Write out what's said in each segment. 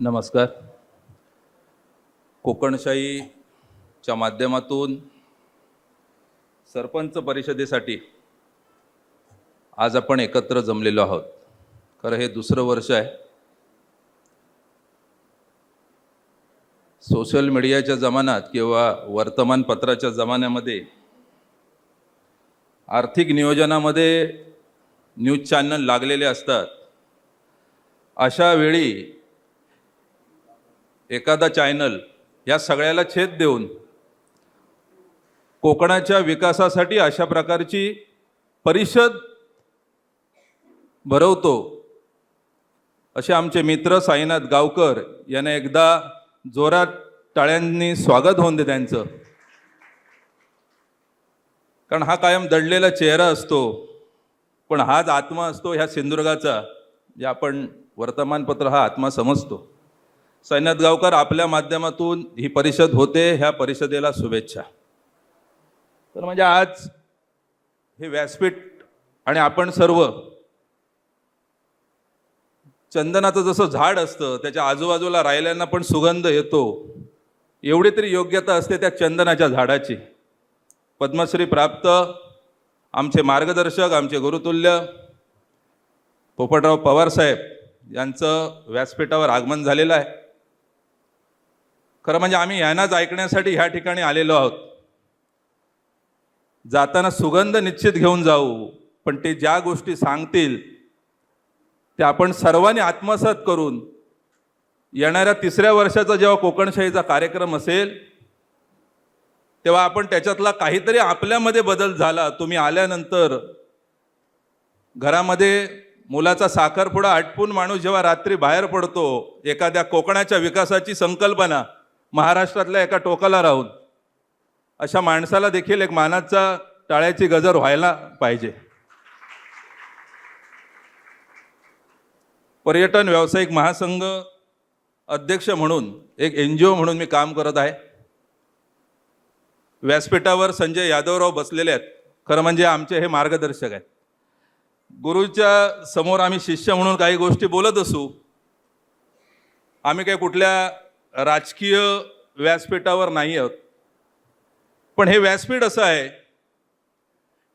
नमस्कार. कोकणशाहीच्या माध्यमातून सरपंच परिषदेसाठी आज आपण एकत्र जमलेलो आहोत. खरं हे दुसरं वर्ष आहे. सोशल मीडियाच्या जमान्यात किंवा वर्तमानपत्राच्या जमान्यामध्ये आर्थिक नियोजनामध्ये न्यूज चॅनल लागलेले असतात. अशा वेळी एखादा चॅनल या सगळ्याला छेद देऊन कोकणाच्या विकासासाठी अशा प्रकारची परिषद भरवतो. असे आमचे मित्र साईनाथ गावकर यांना एकदा जोरात टाळ्यांनी स्वागत होऊन दे त्यांचं. कारण हा कायम दडलेला चेहरा असतो. पण हाच आत्मा असतो ह्या सिंधुदुर्गाचा जे आपण वर्तमानपत्र हा आत्मा समजतो. साईनाथ गावकर आपल्या माध्यमातून ही परिषद होते ह्या परिषदेला शुभेच्छा. तर म्हणजे आज हे व्यासपीठ आणि आपण सर्व चंदनाचं जसं झाड असतं त्याच्या आजूबाजूला राहिल्यांना पण सुगंध येतो. एवढी तरी योग्यता असते त्या चंदनाच्या झाडाची. पद्मश्री प्राप्त आमचे मार्गदर्शक आमचे गुरुतुल्य पोपटराव पवारसाहेब यांचं व्यासपीठावर आगमन झालेलं आहे. खरं म्हणजे आम्ही यांनाच ऐकण्यासाठी ह्या ठिकाणी आलेलो आहोत. जाताना सुगंध निश्चित घेऊन जाऊ पण ते ज्या गोष्टी सांगतील ते आपण सर्वांनी आत्मसात करून येणाऱ्या तिसऱ्या वर्षाचा जेव्हा कोकणशाहीचा कार्यक्रम असेल तेव्हा आपण त्याच्यातला काहीतरी आपल्यामध्ये बदल झाला तुम्ही आल्यानंतर घरामध्ये मुलाचा साखरपुडा आटपून माणूस जेव्हा रात्री बाहेर पडतो एखाद्या कोकणाच्या विकासाची संकल्पना महाराष्ट्रातल्या एका टोकाला राहून अशा माणसाला देखील एक मानाचा टाळ्याची गजर व्हायला पाहिजे. पर्यटन व्यावसायिक महासंघ अध्यक्ष म्हणून एक एन जी ओ म्हणून मी काम करत आहे. व्यासपीठावर संजय यादवराव बसलेले आहेत. खरं म्हणजे आमचे हे मार्गदर्शक आहेत. गुरुच्या समोर आम्ही शिष्य म्हणून काही गोष्टी बोलत असू आम्ही काही कुठल्या राजकीय व्यासपीठावर नाही आहोत. पण हे व्यासपीठ असं आहे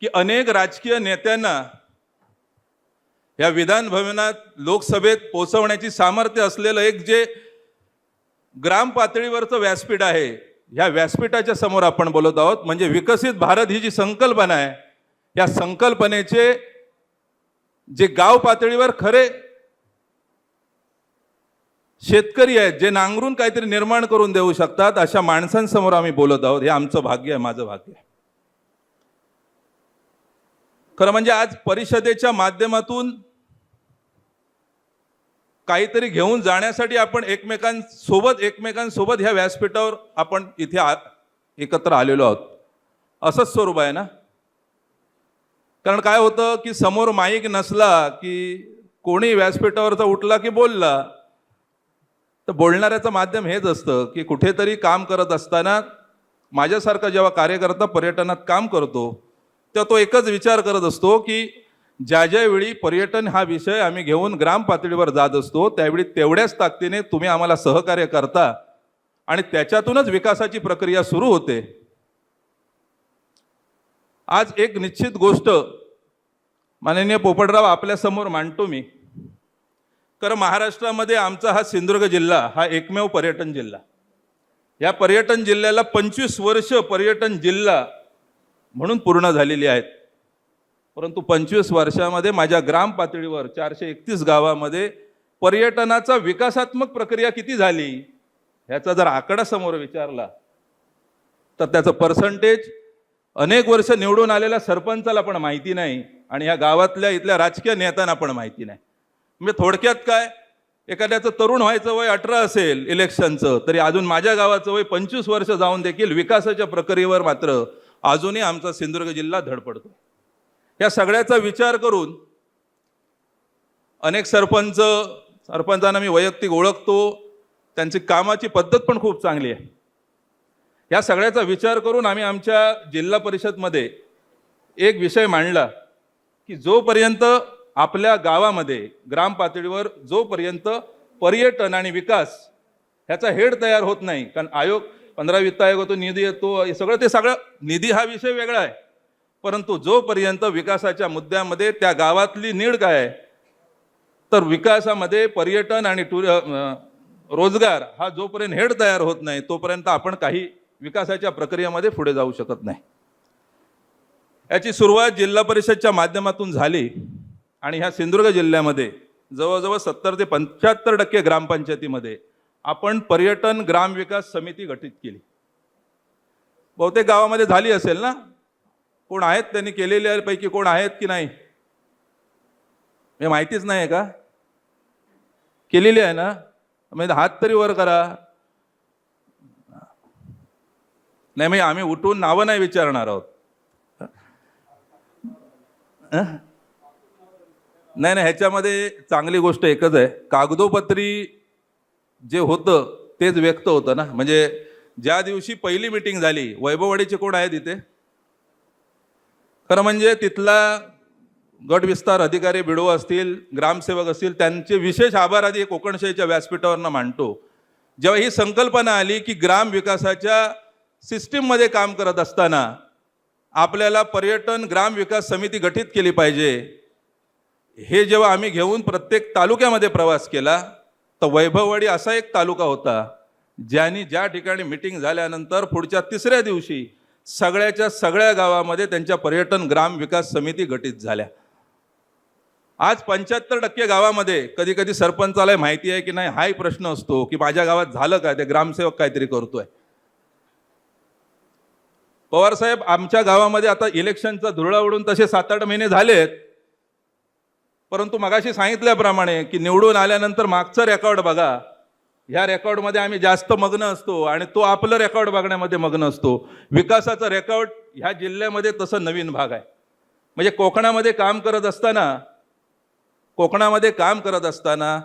की अनेक राजकीय नेत्यांना या विधान भवनात लोकसभेत पोचवण्याची सामर्थ्य असलेलं एक जे ग्राम पातळीवरचं व्यासपीठ आहे ह्या व्यासपीठाच्या समोर आपण बोलत आहोत. म्हणजे विकसित भारत ही जी संकल्पना आहे या संकल्पनेचे जे गाव पातळीवर खरे शेतकरी आहेत जे नांगरून काहीतरी निर्माण करून देऊ शकतात अशा माणसांसमोर आम्ही बोलत आहोत. हे आमचं भाग्य आहे माझं भाग्य आहे. खरं म्हणजे आज परिषदेच्या माध्यमातून काहीतरी घेऊन जाण्यासाठी आपण एकमेकांसोबत एकमेकांसोबत ह्या व्यासपीठावर आपण इथे आत एकत्र आलेलो आहोत. असंच स्वरूप आहे ना? कारण काय होतं की समोर माईक नसला की कोणी व्यासपीठावरचा उठला की बोलला तर बोलणाऱ्याचं माध्यम हेच असतं की कुठेतरी काम करत असताना माझ्यासारखा जेव्हा कार्यकर्ता पर्यटनात काम करतो तेव्हा तो एकच विचार करत असतो की ज्या ज्यावेळी पर्यटन हा विषय आम्ही घेऊन ग्राम पातळीवर जात असतो त्यावेळी तेवढ्याच ताकदीने तुम्ही आम्हाला सहकार्य करता आणि त्याच्यातूनच विकासाची प्रक्रिया सुरू होते. आज एक निश्चित गोष्ट माननीय पोपटराव आपल्यासमोर मांडतो मी. कारण महाराष्ट्रामध्ये आमचा हा सिंधुदुर्ग जिल्हा हा एकमेव पर्यटन जिल्हा. या पर्यटन जिल्ह्याला पंचवीस वर्ष पर्यटन जिल्हा म्हणून पूर्ण झालेली आहेत. परंतु पंचवीस वर्षामध्ये माझ्या ग्राम पातळीवर चारशे एकतीस गावामध्ये पर्यटनाचा विकासात्मक प्रक्रिया किती झाली ह्याचा जर आकडा समोर विचारला तर त्याचं पर्सेंटेज अनेक वर्ष निवडून आलेल्या सरपंचाला पण माहिती नाही आणि ह्या गावातल्या इथल्या राजकीय नेत्यांना पण माहिती नाही. म्हणजे थोडक्यात काय? एखाद्याचं तरुण व्हायचं वय अठरा असेल इलेक्शनचं तरी अजून माझ्या गावाचं वय पंचवीस वर्ष जाऊन देखील विकासाच्या प्रक्रियेवर मात्र अजूनही आमचा सिंधुदुर्ग जिल्हा धडपडतो या सगळ्याचा विचार करून अनेक सरपंच सरपंचांना मी वैयक्तिक ओळखतो त्यांची कामाची पद्धत पण खूप चांगली आहे. या सगळ्याचा विचार करून आम्ही आमच्या जिल्हा परिषदमध्ये एक विषय मांडला की जोपर्यंत आपल्या गावामध्ये ग्राम पातळीवर जोपर्यंत पर्यटन आणि विकास ह्याचा हेड तयार होत नाही कारण आयोग पंधरा वित्त आयोग होतो निधी येतो हे सगळं ते सगळं निधी हा विषय वेगळा आहे. परंतु जोपर्यंत विकासाच्या मुद्द्यामध्ये त्या गावातली नीड काय आहे तर विकासामध्ये पर्यटन आणि टूर रोजगार हा जोपर्यंत हेड तयार होत नाही तोपर्यंत आपण काही विकासाच्या प्रक्रियेमध्ये पुढे जाऊ शकत नाही. याची सुरुवात जिल्हा परिषदच्या माध्यमातून झाली. आणि ह्या सिंधुदुर्ग जिल्ह्यामध्ये जवळजवळ सत्तर ते पंच्याहत्तर टक्के ग्रामपंचायतीमध्ये आपण पर्यटन ग्रामविकास समिती गठीत केली. बहुतेक गावामध्ये झाली असेल ना? कोण आहेत त्यांनी केलेल्यापैकी कोण आहेत की नाही? हे माहितीच नाही आहे का? केलेली आहे ना? म्हणजे हात तरी वर करा. नाही म्हणजे आम्ही उठून नावं नाही विचारणार आहोत. नाही नाही ह्याच्यामध्ये चांगली गोष्ट एकच आहे. कागदोपत्री जे होतं तेच व्यक्त होतं ना. म्हणजे ज्या दिवशी पहिली मिटिंग झाली वैभववाडीचे कोण आहेत इथे. खरं म्हणजे तिथला गट विस्तार अधिकारी बिडो असतील ग्रामसेवक असतील त्यांचे विशेष आभार आधी कोकणशाहीच्या व्यासपीठावरनं मांडतो. जेव्हा ही संकल्पना आली की ग्राम विकासाच्या सिस्टीममध्ये काम करत असताना आपल्याला पर्यटन ग्राम विकास समिती गठीत केली पाहिजे हे जेव्हा आम्ही घेऊन प्रत्येक तालुक्यामध्ये प्रवास केला तर वैभववाडी असा एक तालुका होता ज्यांनी ज्या ठिकाणी मिटिंग झाल्यानंतर पुढच्या तिसऱ्या दिवशी सगळ्याच्या सगळ्या गावामध्ये त्यांच्या पर्यटन ग्राम विकास समिती गठीत झाल्या. आज पंच्याहत्तर टक्के गावामध्ये कधी कधी सरपंचाला माहिती आहे की नाही हाही प्रश्न असतो की माझ्या गावात झालं काय ते ग्रामसेवक काहीतरी करतोय. पवार साहेब आमच्या गावामध्ये आता इलेक्शनचा धुरळा उडून तसे सात आठ महिने झालेत परंतु मगाशी सांगितल्याप्रमाणे की निवडून आल्यानंतर मागचं रेकॉर्ड बघा. ह्या रेकॉर्डमध्ये आम्ही जास्त मग्न असतो आणि तो आपलं रेकॉर्ड बघण्यामध्ये मग्न असतो. विकासाचा रेकॉर्ड ह्या जिल्ह्यामध्ये तसं नवीन भाग आहे. म्हणजे कोकणामध्ये काम करत असताना कोकणामध्ये काम करत असताना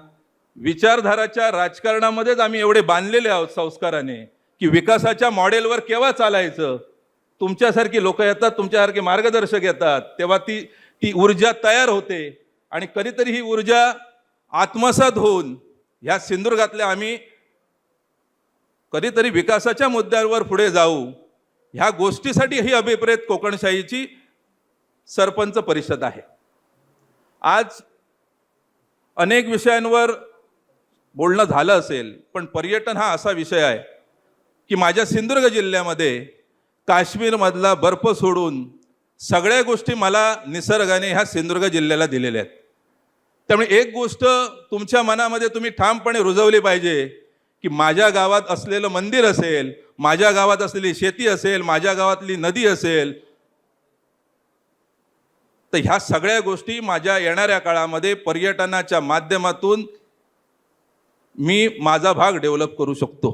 विचारधाराच्या राजकारणामध्येच आम्ही एवढे बांधलेले आहोत संस्काराने की विकासाच्या मॉडेलवर केव्हा चालायचं? तुमच्यासारखी लोक येतात तुमच्यासारखे मार्गदर्शक येतात. तेव्हा ती ती ऊर्जा तयार होते. आणि कधीतरी ही ऊर्जा आत्मसात होऊन ह्या सिंधुदुर्गातल्या आम्ही कधीतरी विकासाच्या मुद्द्यांवर पुढे जाऊ ह्या गोष्टीसाठी ही अभिप्रेत कोकणशाहीची सरपंच परिषद आहे. आज अनेक विषयांवर बोलणं झालं असेल पण पर्यटन हा असा विषय आहे की माझ्या सिंधुदुर्ग जिल्ह्यामध्ये काश्मीरमधला बर्फ सोडून सगळ्या गोष्टी मला निसर्गाने ह्या सिंधुदुर्ग जिल्ह्याला दिलेल्या आहेत. त्यामुळे एक गोष्ट तुमच्या मनामध्ये तुम्ही ठामपणे रुजवली पाहिजे की माझ्या गावात असलेलं मंदिर असेल माझ्या गावात असलेली शेती असेल माझ्या गावातली नदी असेल तर ह्या सगळ्या गोष्टी माझ्या येणाऱ्या काळामध्ये पर्यटनाच्या माध्यमातून मी माझा भाग डेव्हलप करू शकतो.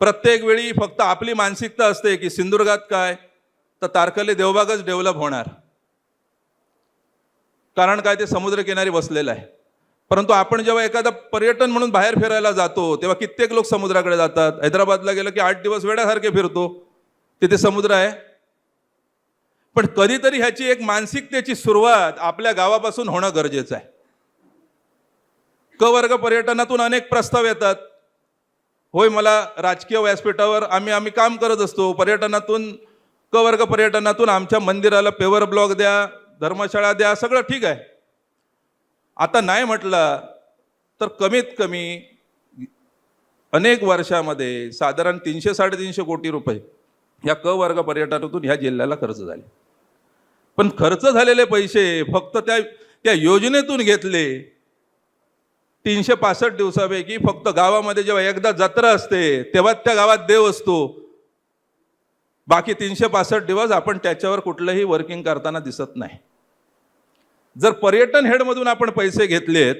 प्रत्येक वेळी फक्त आपली मानसिकता असते की सिंधुदुर्गात काय? तर तारकले देवबागच डेव्हलप होणार. कारण काय? ते समुद्रकिनारी बसलेलं आहे. परंतु आपण जेव्हा एखादा पर्यटन म्हणून बाहेर फिरायला जातो तेव्हा कित्येक लोक समुद्राकडे जातात. हैदराबादला गेलं की आठ दिवस वेड्यासारखे फिरतो. तिथे समुद्र आहे. पण कधीतरी ह्याची एक मानसिकतेची सुरुवात आपल्या गावापासून होणं गरजेचं आहे. क वर्ग पर्यटनातून अनेक प्रस्ताव येतात. होय मला राजकीय व्यासपीठावर आम्ही आम्ही काम करत असतो. पर्यटनातून क वर्ग पर्यटनातून आमच्या मंदिराला पेवर ब्लॉक द्या धर्मशाळा द्या सगळं ठीक आहे. आता नाही म्हटलं तर कमीत कमी अनेक वर्षामध्ये साधारण तीनशे साडेतीनशे कोटी रुपये या क वर्ग पर्यटनातून ह्या जिल्ह्याला खर्च झाले. पण खर्च झालेले पैसे फक्त त्या त्या योजनेतून घेतले. तीनशे पासष्ट दिवसापैकी फक्त गावामध्ये जेव्हा एकदा जत्रा असते तेव्हा त्या गावात देव असतो. बाकी तीनशे पासष्ट दिवस आपण त्याच्यावर कुठलंही वर्किंग करताना दिसत नाही. जर पर्यटन हेडमधून आपण पैसे घेतलेत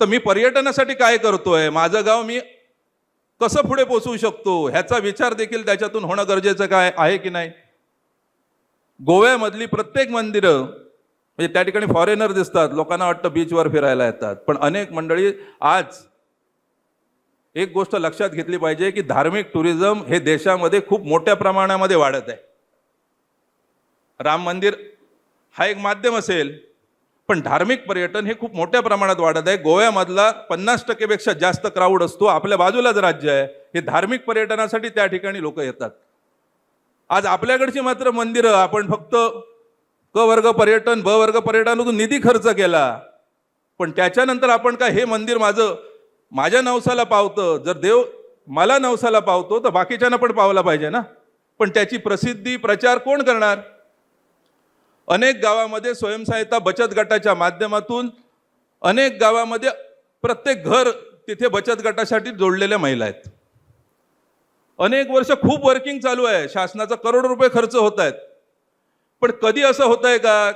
तर मी पर्यटनासाठी काय करतोय? माझं गाव मी कसं पुढे पोचवू शकतो? ह्याचा विचार देखील त्याच्यातून होणं गरजेचं काय आहे की नाही? गोव्यामधली प्रत्येक मंदिरं म्हणजे त्या ठिकाणी फॉरेनर दिसतात लोकांना वाटतं बीचवर फिरायला येतात पण अनेक मंडळी आज एक गोष्ट लक्षात घेतली पाहिजे की धार्मिक टुरिझम हे देशामध्ये खूप मोठ्या प्रमाणामध्ये वाढत आहे. राम मंदिर हा एक माध्यम असेल पण धार्मिक पर्यटन हे खूप मोठ्या प्रमाणात वाढत आहे. गोव्यामधला पन्नास टक्केपेक्षा जास्त क्राऊड असतो. आपल्या बाजूलाच राज्य आहे. हे धार्मिक पर्यटनासाठी त्या ठिकाणी लोक येतात. आज आपल्याकडची मात्र मंदिरं आपण फक्त क वर्ग पर्यटन ब वर्ग पर्यटनातून निधी खर्च केला पण त्याच्यानंतर आपण काय हे मंदिर माझं माझ्या नवसाला पावतं जर देव मला नवसाला पावतो तर बाकीच्यांना पण पावला पाहिजे ना? पण त्याची प्रसिद्धी प्रचार कोण करणार? अनेक गावामध्ये स्वयंसहायता बचत गटाच्या माध्यमातून अनेक गावामध्ये प्रत्येक घर तिथे बचत गटासाठी जोडलेल्या महिला आहेत. अनेक वर्ष खूप वर्किंग चालू आहे. शासनाचा करोड रुपये खर्च होत आहेत. पण कधी असं होत आहे का?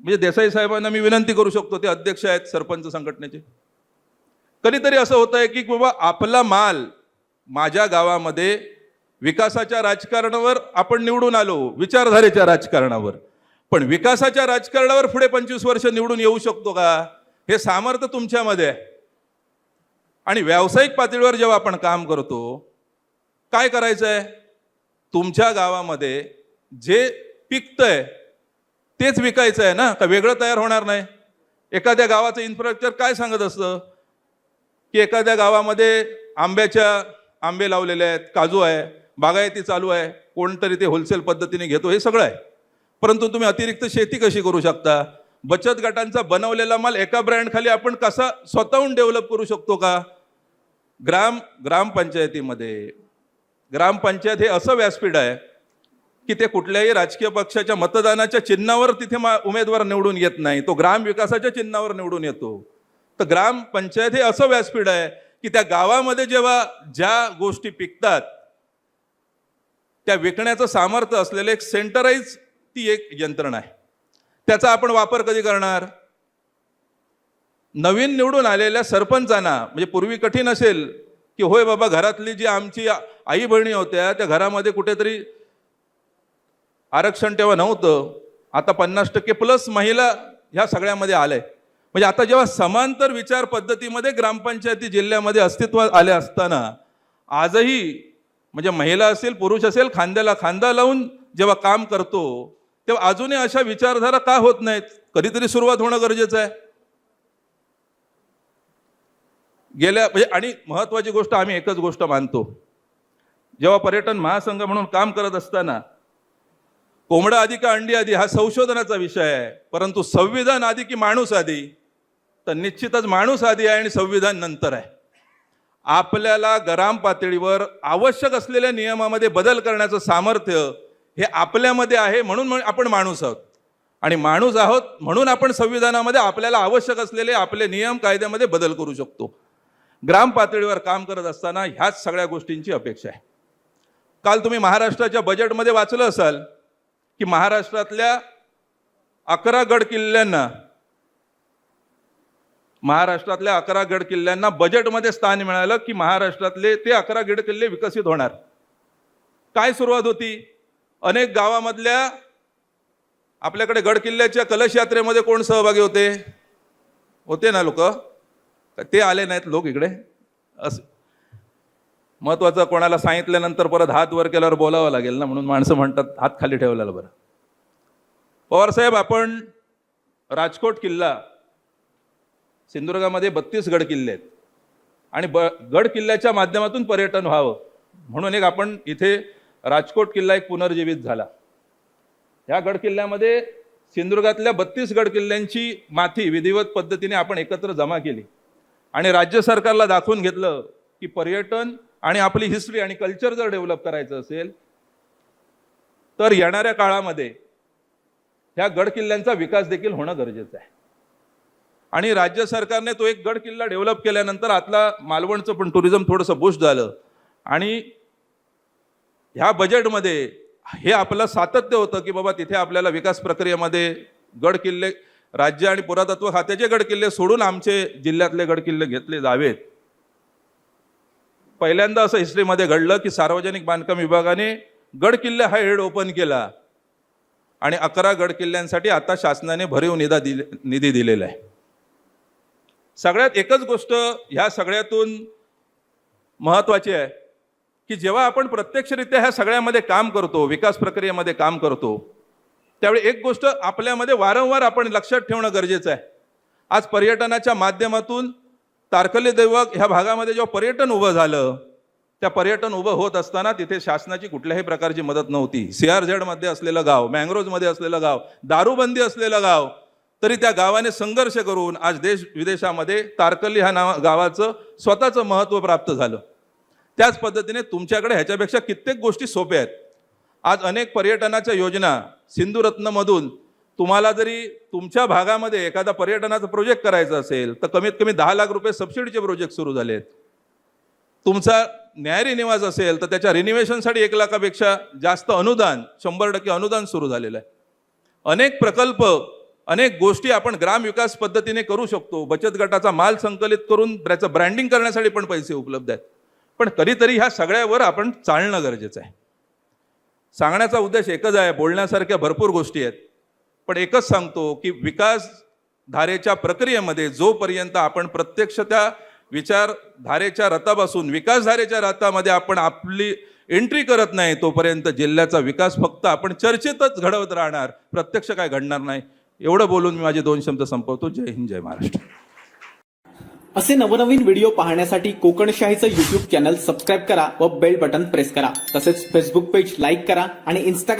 म्हणजे देसाई साहेबांना मी विनंती करू शकतो ते अध्यक्ष आहेत सरपंच संघटनेचे. कधीतरी असं होतं आहे की बाबा आपला माल माझ्या गावामध्ये विकासाच्या राजकारणावर आपण निवडून आलो विचारधारेच्या राजकारणावर. पण विकासाच्या राजकारणावर पुढे पंचवीस वर्ष निवडून येऊ शकतो का? हे सामर्थ्य तुमच्यामध्ये आहे. आणि व्यावसायिक पातळीवर जेव्हा आपण काम करतो काय करायचं आहे तुमच्या गावामध्ये जे पिकतंय तेच विकायचं आहे ना? का वेगळं तयार होणार नाही? एखाद्या गावाचं इन्फ्रास्ट्रक्चर काय सांगत असतं? की एखाद्या गावामध्ये आंब्याच्या आंबे लावलेले आहेत काजू आहे बागायती चालू आहे कोणतरी ते होलसेल पद्धतीने घेतो हे सगळं आहे. परंतु तुम्ही अतिरिक्त शेती कशी करू शकता? बचत गटांचा बनवलेला माल एका ब्रँडखाली आपण कसा स्वतःहून डेव्हलप करू शकतो का? ग्राम ग्रामपंचायतीमध्ये ग्रामपंचायत हे असं व्यासपीठ आहे की ते कुठल्याही राजकीय पक्षाच्या मतदानाच्या चिन्हावर तिथे मा- उमेदवार निवडून येत नाही. तो ग्राम विकासाच्या चिन्हावर निवडून येतो. तर ग्रामपंचायत हे असं व्यासपीठ आहे की त्या गावामध्ये जेव्हा ज्या गोष्टी पिकतात त्या विकण्याचं सामर्थ्य असलेलं एक सेंटराईज ती एक यंत्रणा आहे. त्याचा आपण वापर कधी करणार? नवीन निवडून आलेल्या सरपंचांना म्हणजे पूर्वी कठीण असेल की होय बाबा घरातली जी आमची आई बहिणी होत्या त्या घरामध्ये कुठेतरी आरक्षण तेव्हा नव्हतं. आता पन्नास टक्के प्लस महिला ह्या सगळ्यामध्ये आलंय म्हणजे आता जेव्हा समांतर विचार पद्धतीमध्ये ग्रामपंचायती जिल्ह्यामध्ये अस्तित्वात आल्या असताना आजही म्हणजे महिला असेल पुरुष असेल खांद्याला खांदा लावून जेव्हा काम करतो तेव्हा अजूनही अशा विचारधारा का होत नाहीत? कधीतरी सुरुवात होणं गरजेचं आहे. गेल्या म्हणजे आणि महत्वाची गोष्ट आम्ही एकच गोष्ट मानतो. जेव्हा पर्यटन महासंघ म्हणून काम करत असताना कोंबडा आधी का अंडी आधी हा संशोधनाचा विषय आहे परंतु संविधान आधी की माणूस आधी तर निश्चितच माणूस आधी आहे आणि संविधान नंतर आहे. आपल्याला ग्राम पातळीवर आवश्यक असलेल्या नियमामध्ये बदल करण्याचं सामर्थ्य हे आपल्यामध्ये आहे म्हणून आपण माणूस आहोत. आणि माणूस आहोत म्हणून आपण संविधानामध्ये आपल्याला आवश्यक असलेले आपले नियम कायद्यामध्ये बदल करू शकतो. ग्राम पातळीवर काम करत असताना ह्याच सगळ्या गोष्टींची अपेक्षा आहे. काल तुम्ही महाराष्ट्राच्या बजेटमध्ये वाचलं असाल की महाराष्ट्रातल्या अकरा गड किल्ल्यांना महाराष्ट्रातल्या अकरा गड किल्ल्यांना बजेटमध्ये स्थान मिळालं की महाराष्ट्रातले ते अकरा गड किल्ले विकसित होणार. काय सुरुवात होती? अनेक गावामधल्या आपल्याकडे गड किल्ल्याच्या कलश यात्रेमध्ये कोण सहभागी होते? होते ना लोक? ते आले नाहीत लोक इकडे? असं. महत्वाचं कोणाला सांगितल्यानंतर परत हात वर केल्यावर बोलावं लागेल ना म्हणून माणसं म्हणतात हात खाली ठेवलेला बरं. पवारसाहेब आपण राजकोट किल्ला सिंधुदुर्गामध्ये बत्तीस गड किल्ले आहेत. आणि ब गड किल्ल्याच्या माध्यमातून पर्यटन व्हावं. म्हणून एक आपण इथे राजकोट किल्ला एक पुनर्जीवित झाला. ह्या गड किल्ल्यामध्ये सिंधुदुर्गातल्या बत्तीस गड किल्ल्यांची माथी विधिवत पद्धतीने आपण एकत्र जमा केली. आणि राज्य सरकारला दाखवून घेतलं की पर्यटन आणि आपली हिस्ट्री आणि कल्चर जर डेव्हलप करायचं असेल तर येणाऱ्या काळामध्ये ह्या गड किल्ल्यांचा विकास देखील होणं गरजेचं आहे. आणि राज्य सरकारने तो एक गड किल्ला डेव्हलप केल्यानंतर आतला मालवणचं पण टुरिझम थोडंसं बुश झालं. आणि ह्या बजेटमध्ये हे आपलं सातत्य होतं की बाबा तिथे आपल्याला विकास प्रक्रियेमध्ये गड किल्ले राज्य आणि पुरातत्व खात्याचे गड किल्ले सोडून आमचे जिल्ह्यातले गड किल्ले घेतले जावेत. पहिल्यांदा असं हिस्ट्रीमध्ये घडलं की सार्वजनिक बांधकाम विभागाने गड किल्ले हा हेड ओपन केला. आणि अकरा गड किल्ल्यांसाठी आता शासनाने भरीव निधा दिले निधी दिलेला आहे. सगळ्यात एकच गोष्ट ह्या सगळ्यातून महत्त्वाची आहे की जेव्हा आपण प्रत्यक्षरित्या ह्या सगळ्यामध्ये काम करतो विकास प्रक्रियेमध्ये काम करतो त्यावेळी एक गोष्ट आपल्यामध्ये वारंवार आपण लक्षात ठेवणं गरजेचं आहे. आज पर्यटनाच्या माध्यमातून तारकले देवक ह्या भागामध्ये जेव्हा पर्यटन उभं झालं त्या पर्यटन उभं होत असताना तिथे शासनाची कुठल्याही प्रकारची मदत नव्हती. सी आर असलेलं गाव मँग्रोजमध्ये असलेलं गाव दारूबंदी असलेलं गाव तरी त्या गावाने संघर्ष करून आज देश विदेशामध्ये तारकली ह्या नावा गावाचं स्वतःचं महत्त्व प्राप्त झालं. त्याच पद्धतीने तुमच्याकडे ह्याच्यापेक्षा कित्येक गोष्टी सोप्या आहेत. आज अनेक पर्यटनाच्या योजना सिंधुरत्नमधून तुम्हाला जरी तुमच्या भागामध्ये एखादा पर्यटनाचा प्रोजेक्ट करायचा असेल तर कमीत कमी दहा लाख रुपये सबसिडीचे प्रोजेक्ट सुरू झाले आहेत. तुमचा न्याय रिनिवास असेल तर त्याच्या रिनिव्हेशनसाठी एक लाखापेक्षा जास्त अनुदान शंभर टक्के अनुदान सुरू झालेलं आहे. अनेक प्रकल्प अनेक गोष्टी आपण ग्रामविकास पद्धतीने करू शकतो. बचत गटाचा माल संकलित करून त्याचं ब्रँडिंग करण्यासाठी पण पैसे उपलब्ध आहेत. पण कधीतरी ह्या सगळ्यावर आपण चालणं गरजेचं आहे. सांगण्याचा उद्देश एकच आहे बोलण्यासारख्या भरपूर गोष्टी आहेत. पण एकच सांगतो की विकास धारेच्या प्रक्रियेमध्ये जोपर्यंत आपण प्रत्यक्ष त्या विचारधारेच्या रथापासून विकासधारेच्या रथामध्ये आपण आपली एंट्री करत नाही तोपर्यंत जिल्ह्याचा विकास फक्त आपण चर्चेतच घडवत राहणार. प्रत्यक्ष काय घडणार नाही. एवढं बोलून मी माझे दोन शब्द संपवतो. जय हिंद जय महाराष्ट्र. असे नवनवीन व्हिडिओ पाहण्यासाठी कोकणशाहीचं युट्यूब चॅनल सबस्क्राईब करा व बेल बटन प्रेस करा. तसेच फेसबुक पेज लाईक करा आणि इंस्टाग्राम